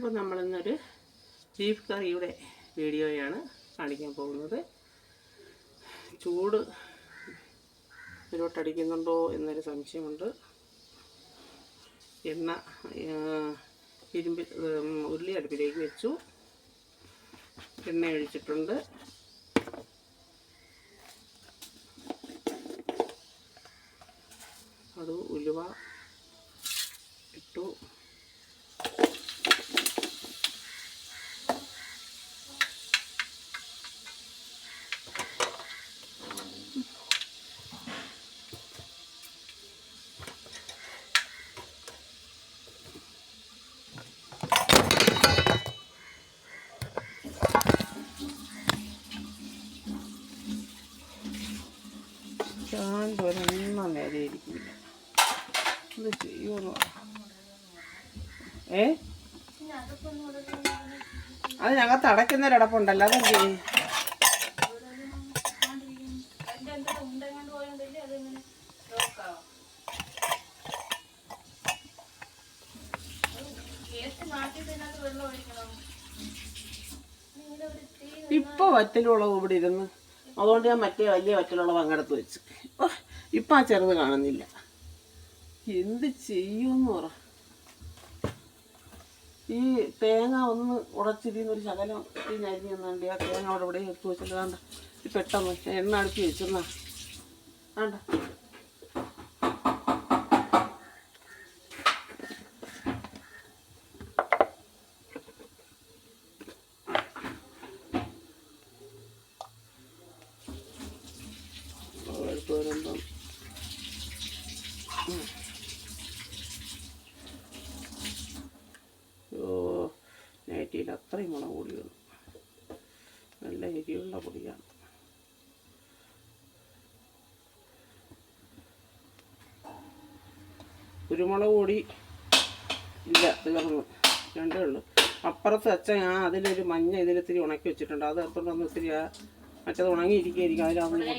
അപ്പോൾ നമ്മളിന്നൊരു ബീഫ് കറിയുടെ വീഡിയോയാണ് കാണിക്കാൻ പോകുന്നത്. ചൂട് ഇതിലോട്ടടിക്കുന്നുണ്ടോ എന്നൊരു സംശയമുണ്ട്. എണ്ണ ഇരുമ്പിൽ ഉരുളി അടുപ്പിലേക്ക് വെച്ചു. എണ്ണ ഒഴിച്ചിട്ടുണ്ട്. അത് ഉലുവ ഇട്ടു ഒരെണ്ണം നേരെ ഇരിക്കില്ല എന്ത് ചെയ്യുമെന്ന്. ഏ? അതിനകത്ത് അടയ്ക്കുന്നൊരടപ്പുണ്ടല്ലോ. അതെന്ത് ചെയ്യും? ഇപ്പൊ വറ്റലുളവ് ഇവിടെ ഇരുന്ന് അതുകൊണ്ട് ഞാൻ മറ്റേ വലിയ വറ്റലുളവ് അങ്ങടത്ത് വെച്ച്. ഇപ്പൊ ആ ചെറുത് കാണുന്നില്ല. എന്ത് ചെയ്യുമെന്ന് പറ. ഈ തേങ്ങ ഒന്ന് ഉടച്ചിരിക്കുന്ന ഒരു ശകലം അരിഞ്ഞു തന്നുണ്ട് ആ തേങ്ങ അവിടെ ഇവിടെ എടുത്ത് വെച്ചിട്ട് വേണ്ട. ഈ പെട്ടെന്ന് എണ്ണ അടുക്കി വെച്ചെന്നാ. വേണ്ട എടുത്ത് വരുമ്പം ഓ നൈറ്റിയിൽ അത്രയും മുളക് പൊടി വന്നു. നല്ല എരിയുള്ള പൊടിയാണ്. കുരുമുളക് പൊടി ഇല്ല തീർന്നു. രണ്ടേ ഉള്ളൂ. അപ്പുറത്ത് വെച്ച ഞാൻ അതിലൊരു മഞ്ഞ ഇതിലിത്തിരി ഉണക്കി വെച്ചിട്ടുണ്ട്. അത് എടുത്തോണ്ട് വന്ന് ഇത്തിരി ആ മറ്റത് ഉണങ്ങിയിരിക്കുകയായിരിക്കും. അതിലാവുന്ന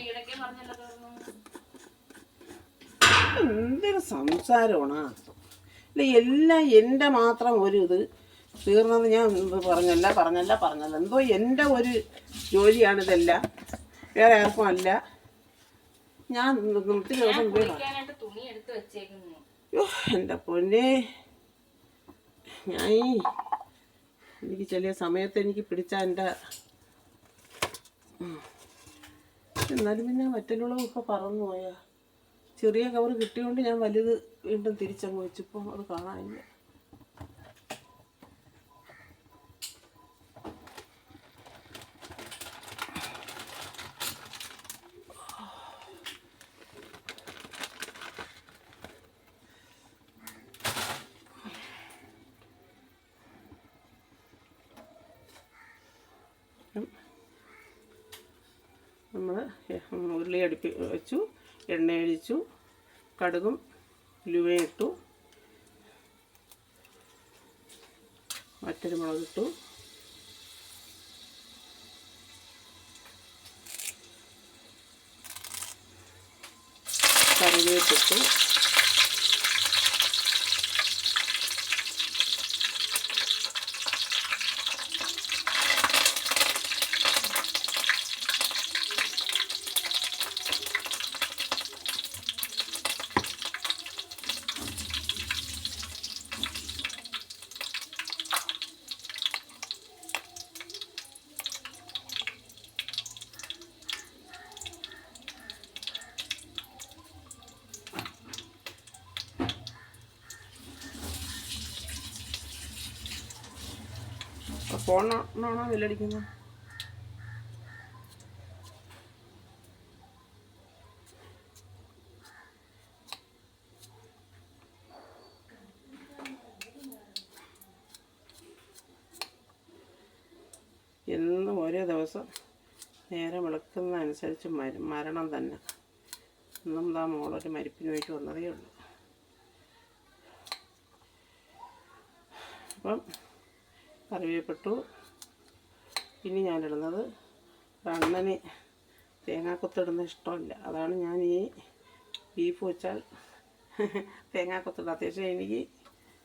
എന്തൊരു സംസാരമാണ് ഇല്ല എല്ലാം എന്റെ മാത്രം ഒരു ഇത്. തീർന്നെന്ന് ഞാൻ പറഞ്ഞല്ല പറഞ്ഞല്ല പറഞ്ഞല്ല. എന്തോ എന്റെ ഒരു ജോലിയാണിതെല്ലാം വേറെ ആർക്കും അല്ല. ഞാൻ ഒത്തിരി ദിവസം എന്റെ പൊന്നെ. ഞാൻ എനിക്ക് ചെറിയ സമയത്ത് എനിക്ക് പിടിച്ച എന്റെ എന്നാലും പിന്നെ മറ്റുള്ളവ ഇപ്പോൾ പറന്നു പോയാ. ചെറിയ കവർ കിട്ടിയോണ്ട് ഞാൻ വലുത് വീണ്ടും തിരിച്ചങ്ങ് വെച്ചപ്പോൾ അത് കാണാനില്ല. ഉരുളി അടുപ്പി വെച്ചു എണ്ണ ഒഴിച്ചു കടുകും ഉലുവയും ഇട്ടു. മറ്റൊരു മുളക് ഇട്ടു. കറിവേപ്പിട്ടു. ഫോണാണോ വില്ലടിക്കുന്നത് എന്നും ഓരോ ദിവസം നേരം വിളക്കുന്നതനുസരിച്ച് മര മരണം തന്നെ. ഇന്നും താ മോളൊരു മരിപ്പിന് വേണ്ടി വന്നതേ ഉള്ളൂ. അപ്പം കറിവേപ്പിട്ടു. ഇനി ഞാനിടുന്നത് അണ്ണന് തേങ്ങാക്കൊത്തിടുന്ന ഇഷ്ടമില്ല. അതാണ് ഞാൻ ഈ ബീഫ് വെച്ചാൽ തേങ്ങാക്കൊത്തിടാത്ത അത്യാവശ്യം എനിക്ക്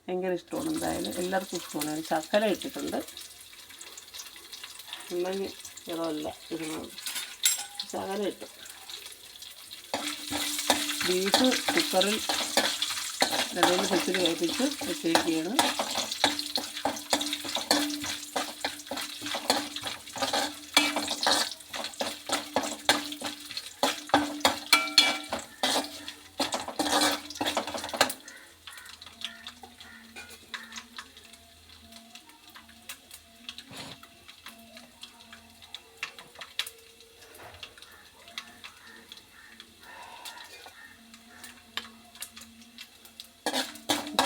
ഭയങ്കര ഇഷ്ടമാണ്. എന്തായാലും എല്ലാവർക്കും ഇഷ്ടമാണ്. ഞാൻ ശർക്കര ഇട്ടിട്ടുണ്ട്. ഉണ്ടെങ്കിൽ ഇതല്ല ഇടുന്നത്. ശകല ഇട്ടു. ബീഫ് കുക്കറിൽ നല്ല പെച്ചിൽ വേപ്പിച്ച് വെച്ചിരിക്കുകയാണ്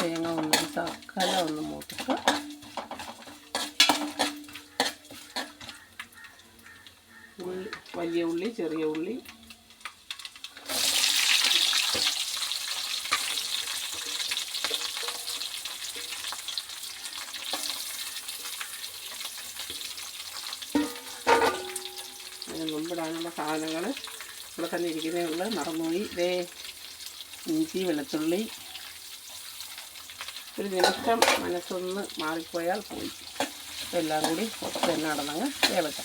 തേങ്ങ ഒന്ന് ശർക്കര ഒന്ന് മൂത്തിട്ട് ഉള്ളി വലിയ ഉള്ളി ചെറിയ ഉള്ളി. മുമ്പിടാനുള്ള സാധനങ്ങൾ ഇവിടെ തന്നെ ഇരിക്കുന്നേ ഉള്ളു. മറന്നുപോയി. ഇതേ ഇഞ്ചി വെളുത്തുള്ളി. ഒരു നിമിഷം മനസ്സൊന്ന് മാറിപ്പോയാൽ പോയി. എല്ലാം കൂടി ഒത്ത് തന്നെ നടന്നങ്ങ് വേവട്ടെ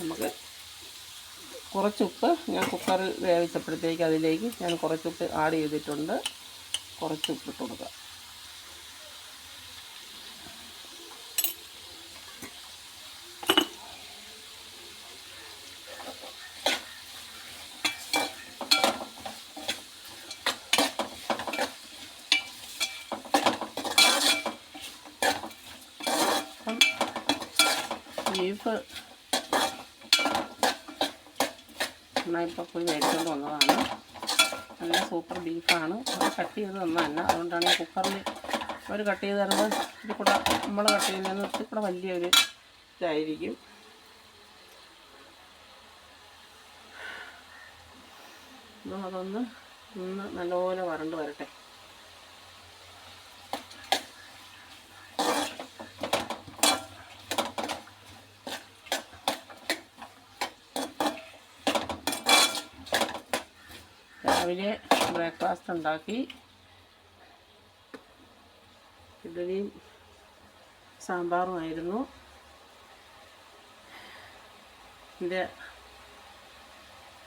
നമുക്ക് കുറച്ചുപ്പ് ഞാൻ കുക്കറിൽ വേവിച്ചപ്പോഴത്തേക്ക് അതിലേക്ക് ഞാൻ കുറച്ചുപ്പ് ആഡ് ചെയ്തിട്ടുണ്ട്. കുറച്ചുപ്പ് ഇട്ട് കൊടുക്കുക ബീഫ് ഇപ്പോൾ പോയി മേടിച്ചുകൊണ്ട് വന്നതാണ്. നല്ല സൂപ്പർ ബീഫാണ് അത് കട്ട് ചെയ്ത് തന്നതല്ല. അതുകൊണ്ടാണ് ഈ കുക്കറിൽ അവർ കട്ട് ചെയ്ത് തരുന്നത്. ഇത് കൂടെ നമ്മൾ കട്ട് ചെയ്യുന്നതെന്ന് ഇത്തിരി കൂടെ വലിയൊരു ഇതായിരിക്കും. അതൊന്ന് ഒന്ന് നല്ലപോലെ വരണ്ട് വരട്ടെ. രാവിലെ ബ്രേക്ക്ഫാസ്റ്റ് ഉണ്ടാക്കി. ഇഡലിയും സാമ്പാറുമായിരുന്നു. എന്റെ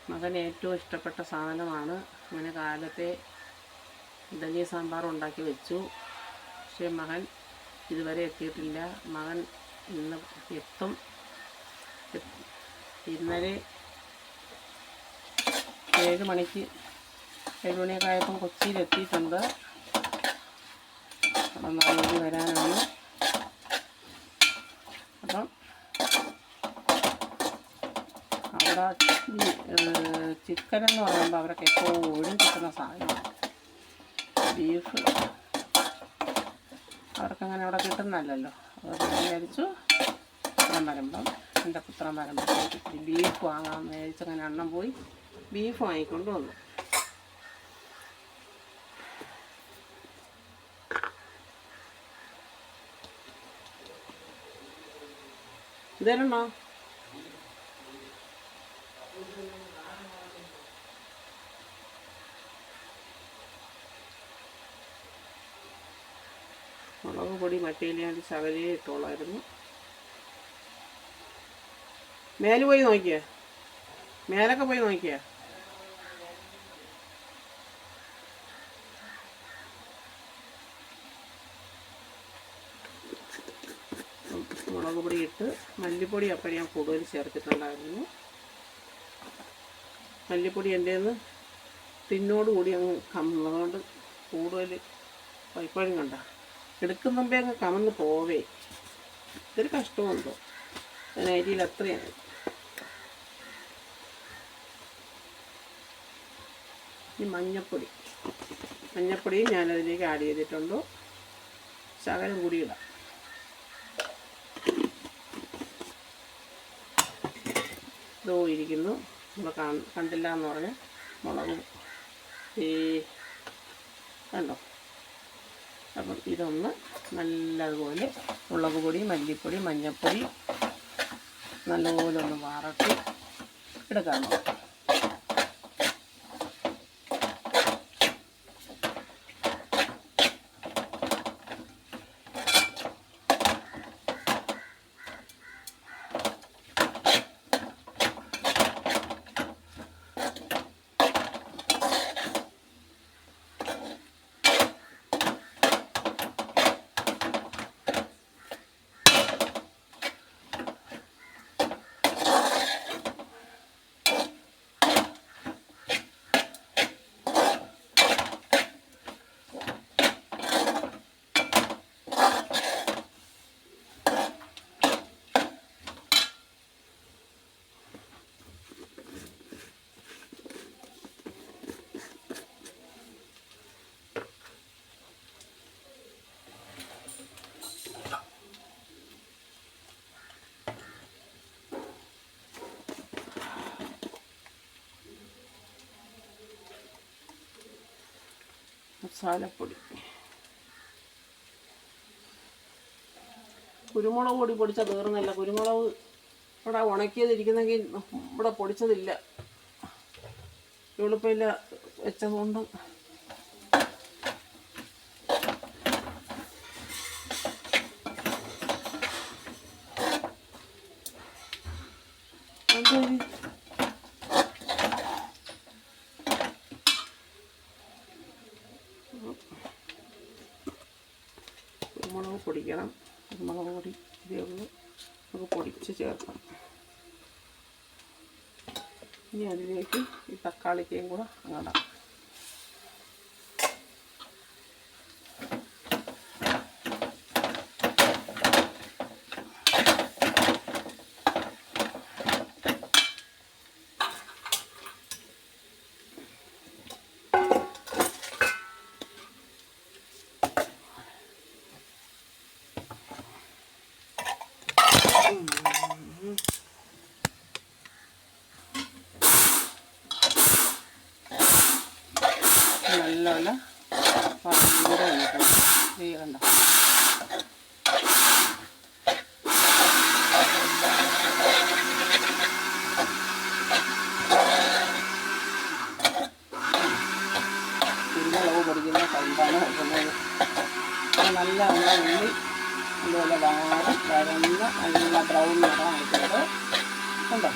മകന് ഏറ്റവും ഇഷ്ടപ്പെട്ട സാധനമാണ്. അങ്ങനെ കാലത്തെ ഇഡലി സാമ്പാർ ഉണ്ടാക്കി വെച്ചു. പക്ഷേ മകൻ ഇതുവരെ എത്തിയിട്ടില്ല. മകൻ ഇന്ന് എത്തും. ഇന്നലെ ഏഴ് മണിക്ക് ഏഴ് മണിയൊക്കെ എത്തിയിട്ടുണ്ട് അപ്പം നാളെ വരാനാണ്. അപ്പം അവിടെ ചിക്കൻ എന്ന് പറയുമ്പോൾ അവർക്ക് എപ്പോഴും കിട്ടുന്ന സാധനമാണ്. ബീഫ്. അവർക്കങ്ങനെ അവിടെ കിട്ടുന്നല്ലോ ഞാൻ വിചാരിച്ചു പുത്രം വരുമ്പം എന്റെ പുത്രം വരുമ്പോഴത്തേക്ക് ബീഫ് വാങ്ങാമെന്ന് വിചാരിച്ചങ്ങനെ എണ്ണം പോയി ബീഫ് വാങ്ങിക്കൊണ്ട് വന്നു. ഇതരണോ മുളക് പൊടി മറ്റേലിയാണ്ട് ശകലേ ഇട്ടോളായിരുന്നു. മേലെ പോയി നോക്കിയേ. മേലൊക്കെ പോയി നോക്കിയേ. ഇട്ട് മല്ലിപ്പൊടി അപ്പം ഞാൻ കൂടുതൽ ചേർത്തിട്ടുണ്ടായിരുന്നു. മല്ലിപ്പൊടി എന്റെ നിന്ന് തിന്നോട് കൂടി അങ്ങ് കമ്മുന്നതുകൊണ്ട് കൂടുതൽ പൈപ്പഴും കണ്ട. എടുക്കുന്നുമ്പേ അങ്ങ് കമന്ന് പോവേ. ഇതൊരു കഷ്ടമുണ്ടോ. ഞാൻ അരിയിൽ അത്രയാണ്. ഈ മഞ്ഞപ്പൊടി. മഞ്ഞപ്പൊടിയും ഞാനതിലേക്ക് ആഡ് ചെയ്തിട്ടുണ്ട്. ശകലം കൂടി ഇടാം. ഇതോ ഇരിക്കുന്നു നമ്മൾ കണ്ടില്ല എന്ന് പറഞ്ഞ് മുളകും ഈ കണ്ടോ? അപ്പം ഇതൊന്ന് നല്ലതുപോലെ മുളക് പൊടി മല്ലിപ്പൊടി മഞ്ഞൾപ്പൊടി നല്ലപോലെ ഒന്ന് വറട്ടി എടുക്കാൻ മസാലപ്പൊടി കുരുമുളക് പൊടി പൊടിച്ചാൽ തീർന്നല്ല. കുരുമുളക് ഇവിടെ ഉണക്കിയതിരിക്കുന്നെങ്കിൽ ഇവിടെ പൊടിച്ചതില്ല. എളുപ്പമില്ല വെച്ചതുകൊണ്ട് കുരുമുളക് പൊടിക്കണം. കുരുമുളക് പൊടി ഇതേ ഉള്ളൂ. നമുക്ക് പൊടിച്ച് ചേർക്കാം. ഇനി അതിലേക്ക് ഈ തക്കാളിക്കയും കൂടെ അങ്ങടാം നല്ലപോലെ ഭയങ്കര ഈ കണ്ടോ കുരുമുളക് പൊടിക്കുന്ന കണ്ടാണ് വെക്കുന്നത് നല്ല നല്ല ഉള്ളി അതുപോലെ വാരം വരന്ന് നല്ല ബ്രൗൺ നിറമായിട്ടുണ്ട് കണ്ടോ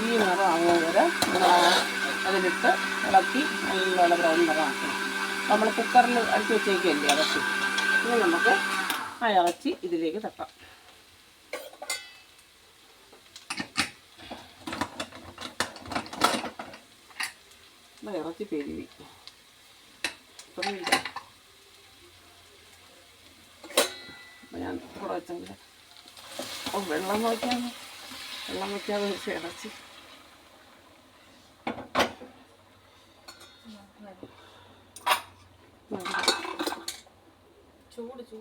ഈ നിറം ആ അതിലിട്ട് ഇളക്കി നല്ല ബ്രൗൺ നിറമാക്കണം നമ്മൾ കുക്കറിൽ അടിച്ച് വെച്ചേക്കല്ലേ ഇറച്ചി ഇനി നമുക്ക് ആ ഇറച്ചി ഇതിലേക്ക് തട്ടാം. ഇറച്ചി പെരുവി അപ്പോൾ ഞാൻ ഓ വെള്ളം വയ്ക്കാൻ വെള്ളം വയ്ക്കാതെ വെച്ച്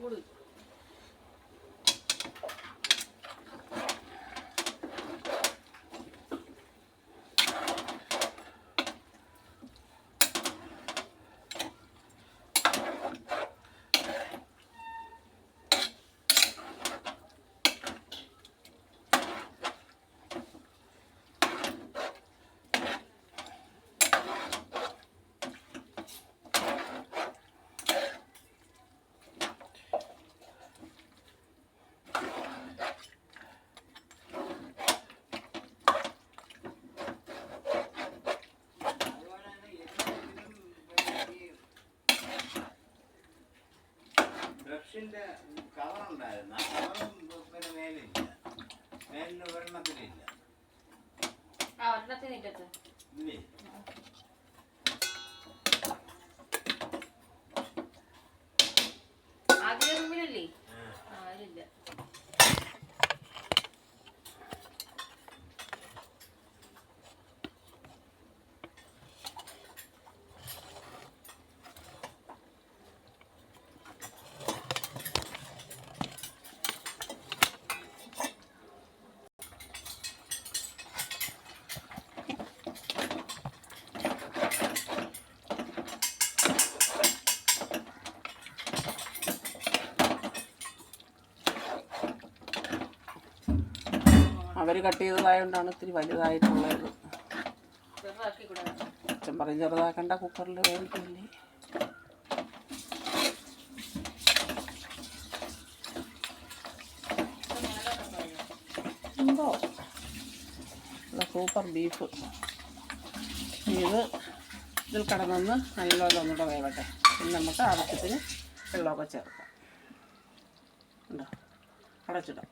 ഇറച്ചി ചൂട് ചൂട് ബ്രഷിന്റെ കവർ ഉണ്ടായിരുന്നു ആ കവറും പിന്നെ മേലില്ല. മേലിന് ഒരെണ്ണത്തിലില്ല ആ ഒരെണ്ണത്തിന് ഇട്ടത് ഇല്ലേ? അവർ കട്ട് ചെയ്തതായതുകൊണ്ടാണ് ഇത്തിരി വലുതായിട്ടുള്ളത്. അച്ഛൻ പറയും ചെറുതാക്കണ്ട കുക്കറിൽ നല്ല സൂപ്പർ ബീഫ്. ഇത് ഇതിൽ കിടന്നൊന്ന് നല്ലപോലെ ഒന്നുകൂടെ വേവട്ടെ. പിന്നെ നമുക്ക് ആവശ്യത്തിന് വെള്ളമൊക്കെ ചേർക്കാം. ഉണ്ടോ? അടച്ചിടാം.